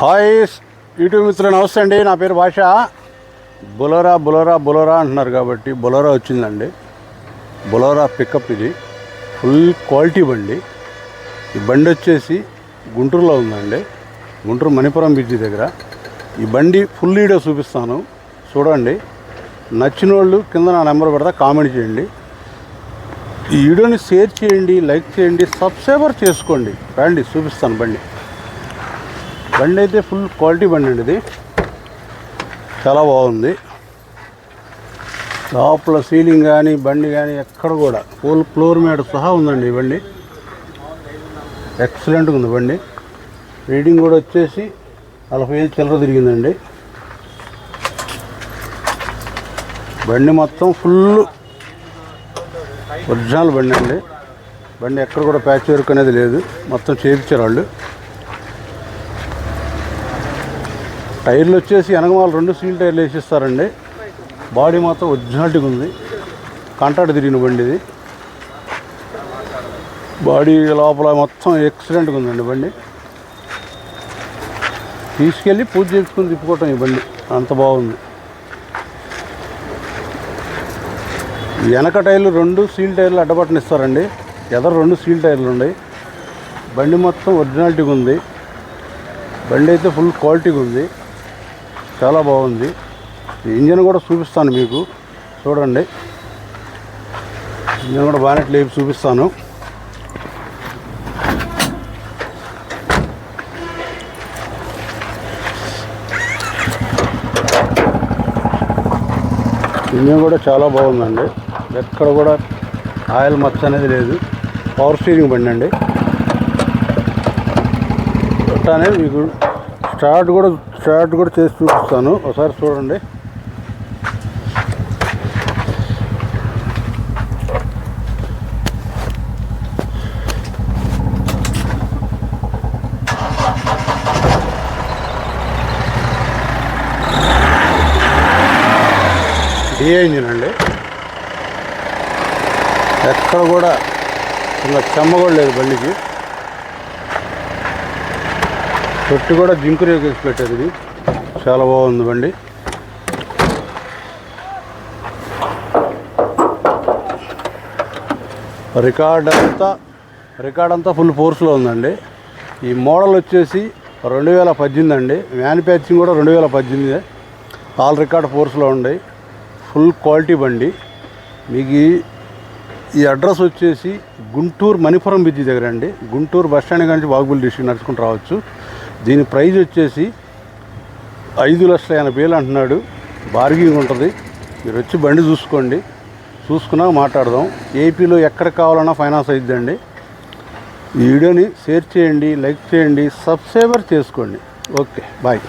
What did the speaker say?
Hi YouTube మిత్రులు నమస్తే అండి. నా పేరు భాష. బొలోరా బొలోరా బొలోరా అంటున్నారు కాబట్టి బులోరా వచ్చిందండి. బొలోరా పికప్ ఇది. ఫుల్ క్వాలిటీ బండి. ఈ బండి వచ్చేసి గుంటూరులో ఉందండి. గుంటూరు మణిపురం బ్రిడ్జి దగ్గర. ఈ బండి ఫుల్ వీడియో చూపిస్తాను. చూడండి. నచ్చిన వాళ్ళు కింద నా నెంబర్ పెడతా కామెంట్ చేయండి. ఈ వీడియోని షేర్ చేయండి లైక్ చేయండి సబ్స్క్రైబర్ చేసుకోండి. రండి చూపిస్తాను బండి. బండి అయితే ఫుల్ క్వాలిటీ బండి అండి ఇది. చాలా బాగుంది. లోపల సీలింగ్ కానీ బండి కానీ ఎక్కడ కూడా ఫుల్ ఫ్లోర్ మేడ సహా ఉందండి ఈ బండి. ఎక్సలెంట్గా ఉంది బండి. రీడింగ్ కూడా వచ్చేసి నలభై ఐదు చిల్లర తిరిగిందండి. బండి మొత్తం ఫుల్ ఒరిజినల్ బండి అండి బండి ఎక్కడ కూడా ప్యాచ్ వర్క్ అనేది లేదు. మొత్తం చేయించారు వాళ్ళు. టైర్లు వచ్చేసి వెనకమాల రెండు సీల్ టైర్లు వేసిస్తారండి. బాడీ మొత్తం ఒరిజినాలిటీగా ఉంది. కంటాడు తిరిగిన బండి ఇది. బాడీ లోపల మొత్తం ఎక్సలెంట్గా ఉందండి బండి. తీసుకెళ్ళి పూజ చేసుకుని తిప్పుకోవటం ఈ బండి. అంత బాగుంది. వెనక టైర్లు రెండు సీల్ టైర్లు అడ్డబట్టన ఇస్తారండి. ఎదరు రెండు సీల్ టైర్లు ఉన్నాయి. బండి మొత్తం ఒరిజినాలిటీగా ఉంది. బండి అయితే ఫుల్ క్వాలిటీగా ఉంది. చాలా బాగుంది. ఇంజన్ కూడా చూపిస్తాను మీకు. చూడండి. ఇంజన్ కూడా బానెట్ లేపి చూపిస్తాను. ఇంజన్ కూడా చాలా బాగుందండి. ఎక్కడ కూడా ఆయిల్ మచ్చ అనేది లేదు. పవర్ స్టీరింగ్ బండి అండి. అట్లానే మీకు స్టార్ట్ కూడా స్టార్ట్ కూడా చేసి చూపిస్తాను. ఒకసారి చూడండి. డిఏ ఇంజిన్ అండి. ఎక్కడ కూడా ఇంకా చెమ్మ కూడా లేదు బండికి తొట్టి కూడా జింకు రేకేసి పెట్టారు ఇది. చాలా బాగుంది బండి. రికార్డ్ అంతా రికార్డ్ అంతా ఫుల్ ఫోర్స్లో ఉందండి. ఈ మోడల్ వచ్చేసి రెండు వేల పద్దెనిమిది అండి. మ్యానుఫ్యాక్చరింగ్ కూడా రెండు వేల పద్దెనిమిది. ఆల్ రికార్డ్ ఫోర్స్లో ఉన్నాయి ఫుల్ క్వాలిటీ బండి. మీకు ఈ- అడ్రస్ వచ్చేసి గుంటూరు మణిపురం బ్రిడ్జి దగ్గర అండి. గుంటూరు బస్ స్టాండ్ నుంచి బాగుబుల్ డిస్ట్రిక్ట్ నడుచుకుంటూ రావచ్చు. దీని ప్రైజ్ వచ్చేసి ఐదు లక్షల ఎనభై వేలు అంటున్నాడు. బార్గింగ్ ఉంటుంది. మీరు వచ్చి బండి చూసుకోండి. చూసుకున్నాక మాట్లాడదాం. ఏపీలో ఎక్కడ కావాలన్నా ఫైనాన్స్ అయిద్దండి. ఈ వీడియోని షేర్ చేయండి లైక్ చేయండి సబ్స్క్రైబర్ చేసుకోండి. Okay bye.